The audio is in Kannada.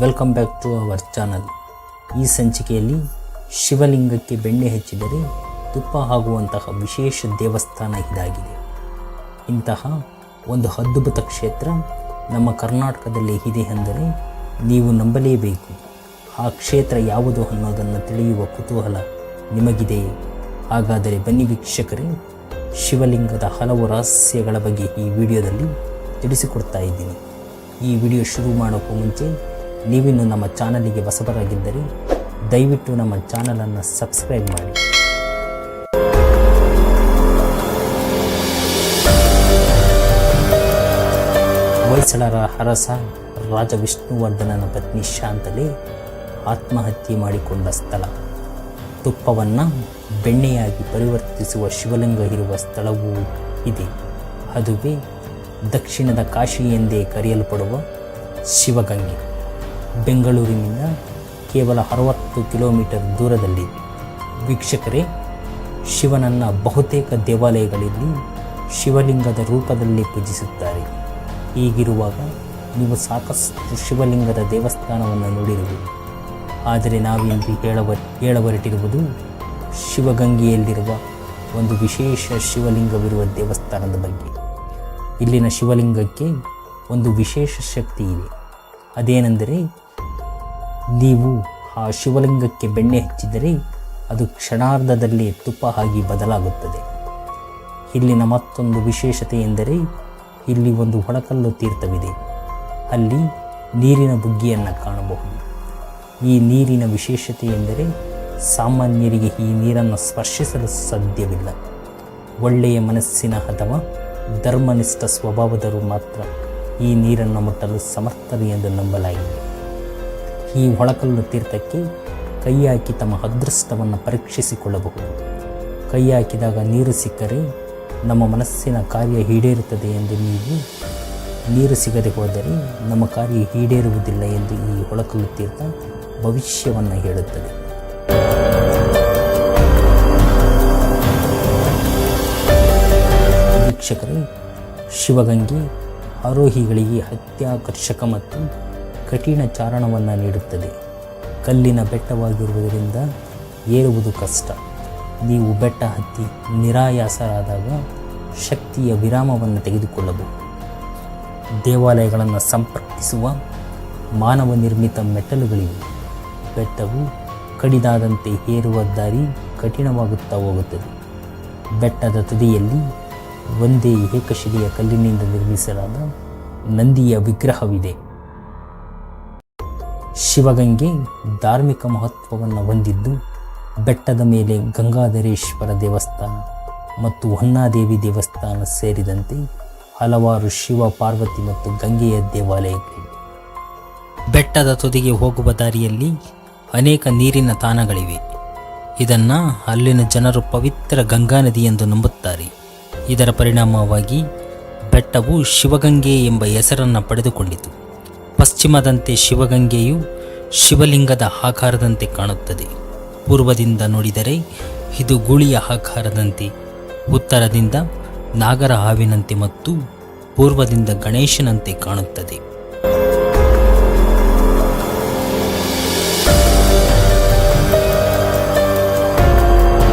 Welcome back to our channel. ಈ ಸಂಚಿಕೆಯಲ್ಲಿ ಶಿವಲಿಂಗಕ್ಕೆ ಬೆಣ್ಣೆ ಹಚ್ಚಿದರೆ ತುಪ್ಪ ಆಗುವಂತಹ ವಿಶೇಷ ದೇವಸ್ಥಾನ ಇದಾಗಿದೆ. ಇಂತಹ ಒಂದು ಅದ್ಭುತ ಕ್ಷೇತ್ರ ನಮ್ಮ ಕರ್ನಾಟಕದಲ್ಲಿ ಇದೆ ಎಂದರೆ ನೀವು ನಂಬಲೇಬೇಕು. ಆ ಕ್ಷೇತ್ರ ಯಾವುದು ಅನ್ನೋದನ್ನು ತಿಳಿಯುವ ಕುತೂಹಲ ನಿಮಗಿದೆ. ಹಾಗಾದರೆ ಬನ್ನಿ ವೀಕ್ಷಕರೇ, ಶಿವಲಿಂಗದ ಹಲವು ರಹಸ್ಯಗಳ ಬಗ್ಗೆ ಈ ವಿಡಿಯೋದಲ್ಲಿ ತಿಳಿಸಿಕೊಡ್ತಾ ಇದ್ದೀನಿ. ಈ ವಿಡಿಯೋ ಶುರು ಮಾಡೋಕ್ಕೂ ಮುಂಚೆ ನೀವಿನ್ನು ನಮ್ಮ ಚಾನಲಿಗೆ ಹೊಸಬರಾಗಿದ್ದರೆ ದಯವಿಟ್ಟು ನಮ್ಮ ಚಾನಲನ್ನು ಸಬ್ಸ್ಕ್ರೈಬ್ ಮಾಡಿ. ಹೊಯ್ಸಳರ ಅರಸ ರಾಜ ವಿಷ್ಣುವರ್ಧನನ ಪತ್ನಿ ಶಾಂತಲೆ ಆತ್ಮಹತ್ಯೆ ಮಾಡಿಕೊಂಡ ಸ್ಥಳ. ತುಪ್ಪವನ್ನು ಬೆಣ್ಣೆಯಾಗಿ ಪರಿವರ್ತಿಸುವ ಶಿವಲಿಂಗ ಇರುವ ಸ್ಥಳವೂ ಇದೆ. ಅದುವೇ ದಕ್ಷಿಣದ ಕಾಶಿ ಎಂದೇ ಕರೆಯಲ್ಪಡುವ ಶಿವಗಂಗೆ. ಬೆಂಗಳೂರಿನಿಂದ ಕೇವಲ ಅರವತ್ತು ಕಿಲೋಮೀಟರ್ ದೂರದಲ್ಲಿ ವೀಕ್ಷಕರೇ, ಶಿವನನ್ನು ಬಹುತೇಕ ದೇವಾಲಯಗಳಲ್ಲಿ ಶಿವಲಿಂಗದ ರೂಪದಲ್ಲಿ ಪೂಜಿಸುತ್ತಾರೆ. ಹೀಗಿರುವಾಗ ನೀವು ಸಾಕಷ್ಟು ಶಿವಲಿಂಗದ ದೇವಸ್ಥಾನವನ್ನು ನೋಡಿರುವುದು ಆದರೆ ನಾವಿಲ್ಲಿ ಹೇಳವ ಹೇಳಬರಟಿರುವುದು ಶಿವಗಂಗೆಯಲ್ಲಿರುವ ಒಂದು ವಿಶೇಷ ಶಿವಲಿಂಗವಿರುವ ದೇವಸ್ಥಾನದ ಬಗ್ಗೆ. ಇಲ್ಲಿನ ಶಿವಲಿಂಗಕ್ಕೆ ಒಂದು ವಿಶೇಷ ಶಕ್ತಿ ಇದೆ ಅದೇನೆಂದರೆ ನೀವು ಆ ಶಿವಲಿಂಗಕ್ಕೆ ಬೆಣ್ಣೆ ಹಚ್ಚಿದರೆ ಅದು ಕ್ಷಣಾರ್ಧದಲ್ಲಿ ತುಪ್ಪ ಆಗಿ ಬದಲಾಗುತ್ತದೆ. ಇಲ್ಲಿನ ಮತ್ತೊಂದು ವಿಶೇಷತೆ ಎಂದರೆ ಇಲ್ಲಿ ಒಂದು ಹೊಳಕಲ್ಲು ತೀರ್ಥವಿದೆ. ಅಲ್ಲಿ ನೀರಿನ ಬುಗ್ಗಿಯನ್ನು ಕಾಣಬಹುದು. ಈ ನೀರಿನ ವಿಶೇಷತೆ ಎಂದರೆ ಸಾಮಾನ್ಯರಿಗೆ ಈ ನೀರನ್ನು ಸ್ಪರ್ಶಿಸಲು ಸಾಧ್ಯವಿಲ್ಲ. ಒಳ್ಳೆಯ ಮನಸ್ಸಿನ ಅಥವಾ ಧರ್ಮನಿಷ್ಠ ಸ್ವಭಾವದರು ಮಾತ್ರ ಈ ನೀರನ್ನು ಮುಟ್ಟಲು ಸಮರ್ಥರು ಎಂದು ನಂಬಲಾಗಿದೆ. ಈ ಹೊಳಕಲ್ಲು ತೀರ್ಥಕ್ಕೆ ಕೈ ಹಾಕಿ ತಮ್ಮ ಅದೃಷ್ಟವನ್ನು ಪರೀಕ್ಷಿಸಿಕೊಳ್ಳಬಹುದು. ಕೈ ಹಾಕಿದಾಗ ನೀರು ಸಿಕ್ಕರೆ ನಮ್ಮ ಮನಸ್ಸಿನ ಕಾರ್ಯ ಈಡೇರುತ್ತದೆ ಎಂದು ನೀವು ನೀರು ಸಿಗದೆ ಹೋದರೆ ನಮ್ಮ ಕಾರ್ಯ ಈಡೇರುವುದಿಲ್ಲ ಎಂದು ಈ ಹೊಳಕಲ್ಲು ತೀರ್ಥ ಭವಿಷ್ಯವನ್ನು ಹೇಳುತ್ತದೆ. ವೀಕ್ಷಕರೇ, ಶಿವಗಂಗೆ ಆರೋಹಿಗಳಿಗೆ ಅತ್ಯಾಕರ್ಷಕ ಮತ್ತು ಕಠಿಣ ಚಾರಣವನ್ನು ನೀಡುತ್ತದೆ. ಕಲ್ಲಿನ ಬೆಟ್ಟವಾಗಿರುವುದರಿಂದ ಏರುವುದು ಕಷ್ಟ. ನೀವು ಬೆಟ್ಟ ಹತ್ತಿ ನಿರಾಯಾಸರಾದಾಗ ಶಕ್ತಿಯ ವಿರಾಮವನ್ನು ತೆಗೆದುಕೊಳ್ಳಬಹುದು. ದೇವಾಲಯಗಳನ್ನು ಸಂಪರ್ಕಿಸುವ ಮಾನವ ನಿರ್ಮಿತ ಮೆಟ್ಟಲುಗಳಿವೆ. ಬೆಟ್ಟವು ಕಡಿದಾದಂತೆ ಏರುವ ದಾರಿ ಕಠಿಣವಾಗುತ್ತಾ ಹೋಗುತ್ತದೆ. ಬೆಟ್ಟದ ತುದಿಯಲ್ಲಿ ಒಂದೇ ಏಕಶಿಲೆಯ ಕಲ್ಲಿನಿಂದ ನಿರ್ಮಿಸಲಾದ ನಂದಿಯ ವಿಗ್ರಹವಿದೆ. ಶಿವಗಂಗೆ ಧಾರ್ಮಿಕ ಮಹತ್ವವನ್ನು ಹೊಂದಿದ್ದು, ಬೆಟ್ಟದ ಮೇಲೆ ಗಂಗಾಧರೇಶ್ವರ ದೇವಸ್ಥಾನ ಮತ್ತು ಹೊನ್ನಾದೇವಿ ದೇವಸ್ಥಾನ ಸೇರಿದಂತೆ ಹಲವಾರು ಶಿವ, ಪಾರ್ವತಿ ಮತ್ತು ಗಂಗೆಯ ದೇವಾಲಯಗಳಿವೆ. ಬೆಟ್ಟದ ತುದಿಗೆ ಹೋಗುವ ದಾರಿಯಲ್ಲಿ ಅನೇಕ ನೀರಿನ ತಾಣಗಳಿವೆ. ಇದನ್ನು ಅಲ್ಲಿನ ಜನರು ಪವಿತ್ರ ಗಂಗಾ ನದಿ ಎಂದು ನಂಬುತ್ತಾರೆ. ಇದರ ಪರಿಣಾಮವಾಗಿ ಬೆಟ್ಟವು ಶಿವಗಂಗೆ ಎಂಬ ಹೆಸರನ್ನು ಪಡೆದುಕೊಂಡಿತು. ಪಶ್ಚಿಮದಂತೆ ಶಿವಗಂಗೆಯು ಶಿವಲಿಂಗದ ಆಕಾರದಂತೆ ಕಾಣುತ್ತದೆ. ಪೂರ್ವದಿಂದ ನೋಡಿದರೆ ಇದು ಗುಳಿಯ ಆಕಾರದಂತೆ, ಉತ್ತರದಿಂದ ನಾಗರ ಹಾವಿನಂತೆ ಮತ್ತು ಪೂರ್ವದಿಂದ ಗಣೇಶನಂತೆ ಕಾಣುತ್ತದೆ.